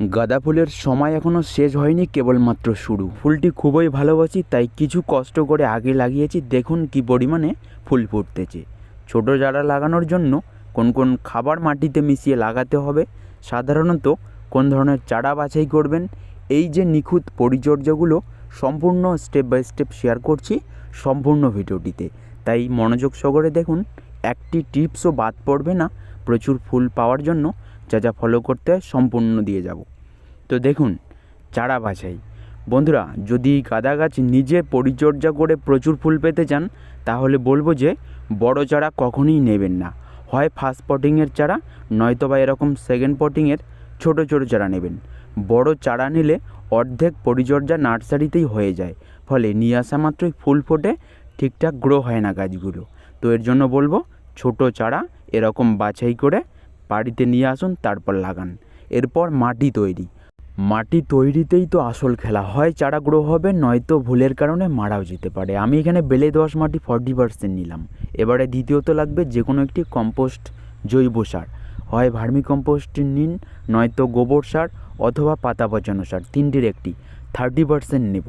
গাঁদা ফুলের সময় এখনও শেষ হয়নি কেবলমাত্র শুরু। ফুলটি খুবই ভালোবাসি, তাই কিছু কষ্ট করে আগে লাগিয়েছি। দেখুন কি পরিমাণে ফুল ফুটতেছে। ছোট চারা লাগানোর জন্য কোন কোন খাবার মাটিতে মিশিয়ে লাগাতে হবে, সাধারণত কোন ধরনের চারা বাছাই করবেন, এই যে নিখুঁত পরিচর্যাগুলো সম্পূর্ণ স্টেপ বাই স্টেপ শেয়ার করছি সম্পূর্ণ ভিডিওটিতে। তাই মনোযোগ সহকারে দেখুন, একটি টিপসও বাদ পড়বে না, প্রচুর ফুল পাওয়ার জন্য যা যা ফলো করতে সম্পূর্ণ দিয়ে যাব। তো দেখুন, চারা বাছাই। বন্ধুরা, যদি গাঁদা গাছ নিজে পরিচর্যা করে প্রচুর ফুল পেতে চান, তাহলে বলব যে বড় চারা কখনোই নেবেন না। হয় ফার্স্ট পটিংয়ের চারা, নয়তো বা এরকম সেকেন্ড পটিংয়ের ছোট ছোট চারা নেবেন। বড় চারা নিলে অর্ধেক পরিচর্যা নার্সারিতেই হয়ে যায়। ফলে নিয়ে আসা মাত্রই ফুল ফোটে, ঠিকঠাক গ্রো হয় না গাছগুলো। তো এর জন্য বলব, ছোট চারা এরকম বাছাই করে বাড়িতে নিয়ে আসুন, তারপর লাগান। এরপর মাটি তৈরি। মাটি তৈরিতেই তো আসল খেলা হয় চারা গ্রো হবে, নয়তো ভুলের কারণে মারাও যেতে পারে। আমি এখানে বেলে দোআঁশ মাটি ফর্টি পার্সেন্ট নিলাম। এবারে দ্বিতীয়ত লাগবে যে কোনো একটি কম্পোস্ট জৈব সার। হয় ভার্মি কম্পোস্ট নিন, নয়তো গোবর সার অথবা পাতা পচানো সার, তিনটির একটি। থার্টি পার্সেন্ট নেব।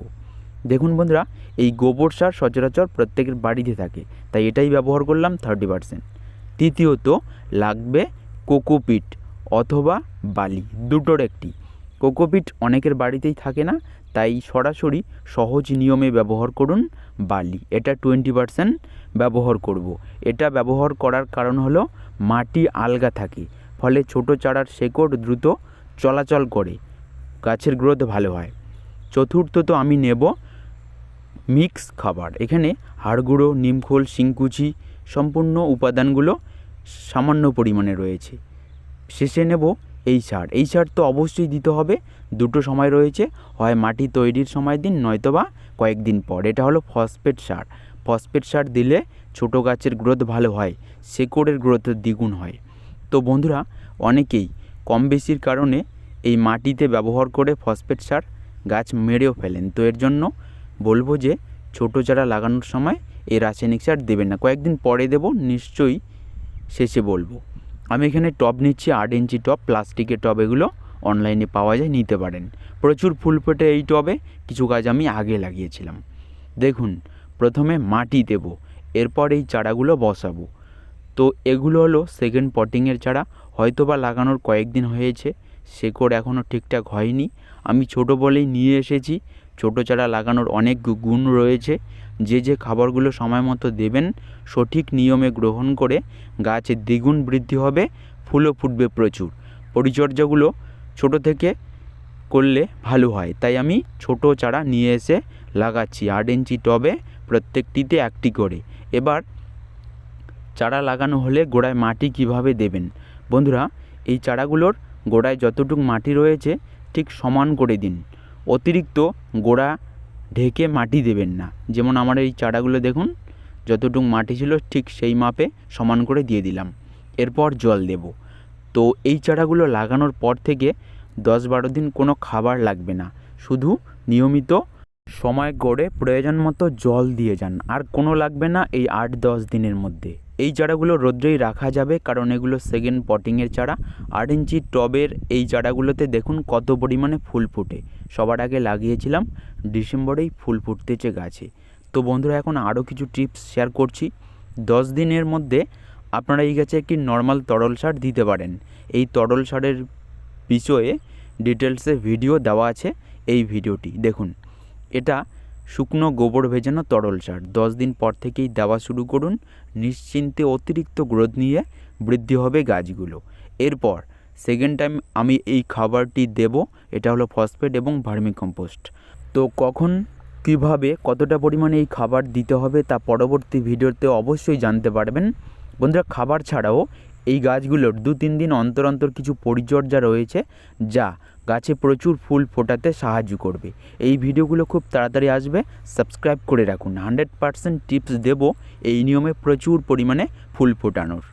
দেখুন বন্ধুরা, এই গোবর সার সচরাচর প্রত্যেকের বাড়িতে থাকে, তাই এটাই ব্যবহার করলাম থার্টি পার্সেন্ট তৃতীয়ত, লাগবে কোকোপিট অথবা বালি, দুটোর একটি। কোকোপিট অনেকের বাড়িতেই থাকে না, তাই সরাসরি সহজ নিয়মে ব্যবহার করুন বালি। এটা টোয়েন্টি পারসেন্ট ব্যবহার করব। এটা ব্যবহার করার কারণ হলো মাটি আলগা থাকে, ফলে ছোট চারার শেকড় দ্রুত চলাচল করে, গাছের গ্রোথ ভালো হয়। চতুর্থত আমি নেব মিক্স খাবার। এখানে হাড়গুঁড়ো নিমখোল শিংকুচি, সম্পূর্ণ উপাদানগুলো সামান্য পরিমাণে রয়েছে। শেষে নেব এই সার। এই সার তো অবশ্যই দিতে হবে। দুটো সময় রয়েছে। হয় মাটি তৈরির সময় দিন, নয়তোবা কয়েকদিন পর। এটা হলো ফসফেট সার। ফসফেট সার দিলে ছোট গাছের গ্রোথ ভালো হয়, শেকড়ের গ্রোথ দ্বিগুণ হয়। তো বন্ধুরা, অনেকেই কম বেশির কারণে এই মাটিতে ব্যবহার করে ফসফেট সার গাছ মেরেও ফেলেন। তো এর জন্য বলব যে, ছোট চারা লাগানোর সময় এই রাসায়নিক সার দেবেন না। কয়েকদিন পরে দেব, নিশ্চয়ই শেষে বলব। আমি এখানে টব নিচ্ছি, আট ইঞ্চি টব, প্লাস্টিকের টব এগুলো অনলাইনে পাওয়া যায়, নিতে পারেন। প্রচুর ফুল ফোটে এই টবে, কিছু গাছ আমি আগে লাগিয়েছিলাম। দেখুন, প্রথমে মাটি দেব, এরপর এই চারাগুলো বসাবো। তো এগুলো হলো সেকেন্ড পটিংয়ের চারা হয়তো বা লাগানোর কয়েকদিন হয়েছে, শেকড় এখনও ঠিকঠাক হয়নি। আমি ছোট বলেই নিয়ে এসেছি ছোট চারা লাগানোর অনেক গুণ রয়েছে। যে যে খাবারগুলো সময় মতো দেবেন, সঠিক নিয়মে গ্রহণ করে গাছে দ্বিগুণ বৃদ্ধি হবে, ফুলও ফুটবে প্রচুর। পরিচর্যাগুলো ছোট থেকে করলে ভালো হয়। তাই আমি ছোট চারা নিয়ে এসে লাগাচ্ছি। আট ইঞ্চি টবে প্রত্যেকটিতে একটি করে। এবার চারা লাগানো হলে গোড়ায় মাটি কীভাবে দেবেন? বন্ধুরা, এই চারাগুলোর গোড়ায় যতটুকু মাটি রয়েছে, ঠিক সমান করে দিন। অতিরিক্ত গোড়া ঢেকে মাটি দেবেন না। যেমন আমার এই চারাগুলো দেখুন, যতটুকু মাটি ছিল ঠিক সেই মাপে সমান করে দিয়ে দিলাম। এরপর জল দেব। তো এই চারাগুলো লাগানোর পর থেকে দশ বারো দিন কোনো খাবার লাগবে না। শুধু নিয়মিত সময় গড়ে প্রয়োজন মতো জল দিয়ে যান। আর কোনো লাগবে না এই আট দশ দিনের মধ্যে। এই চারাগুলো রোদ্রেই রাখা যাবে, কারণ এগুলো সেকেন্ড পটিংয়ের চারা। আট ইঞ্চি টবের এই চারাগুলোতে দেখুন কত পরিমাণে ফুল ফোটে। সবার আগে লাগিয়েছিলাম, ডিসেম্বরেই ফুল ফুটতেছে গাছে। তো বন্ধুরা, এখন আরও কিছু টিপস শেয়ার করছি। দশ দিনের মধ্যে আপনারা এই গাছে একটি নর্মাল তরল সার দিতে পারেন। এই তরল সারের বিষয়ে ডিটেলসে ভিডিও দেওয়া আছে এই ভিডিওটি। দেখুন, এটা শুকনো গোবর ভেজানো তরল সার। দশ দিন পর থেকেই দেওয়া শুরু করুন। নিশ্চিন্তে অতিরিক্ত গ্রোথ নিয়ে বৃদ্ধি হবে গাছগুলো। এরপর সেকেন্ড টাইম আমি এই খাবারটি দেব। এটা হলো ফসফেট এবং ভার্মি কম্পোস্ট তো কখন, কীভাবে, কতটা পরিমাণে এই খাবার দিতে হবে তা পরবর্তী ভিডিওতে অবশ্যই জানতে পারবেন। বন্ধুরা, খাবার ছাড়াও এই গাছগুলোর দু তিন দিন অন্তর অন্তর কিছু পরিচর্যা রয়েছে যা গাছে প্রচুর ফুল ফোটাতে সাহায্য করবে। এই ভিডিওগুলো খুব তাড়াতাড়ি আসবে, সাবস্ক্রাইব করে রাখুন। হান্ড্রেড পারসেন্ট টিপস দেব, এই নিয়মে প্রচুর পরিমাণে ফুল ফোটানোর।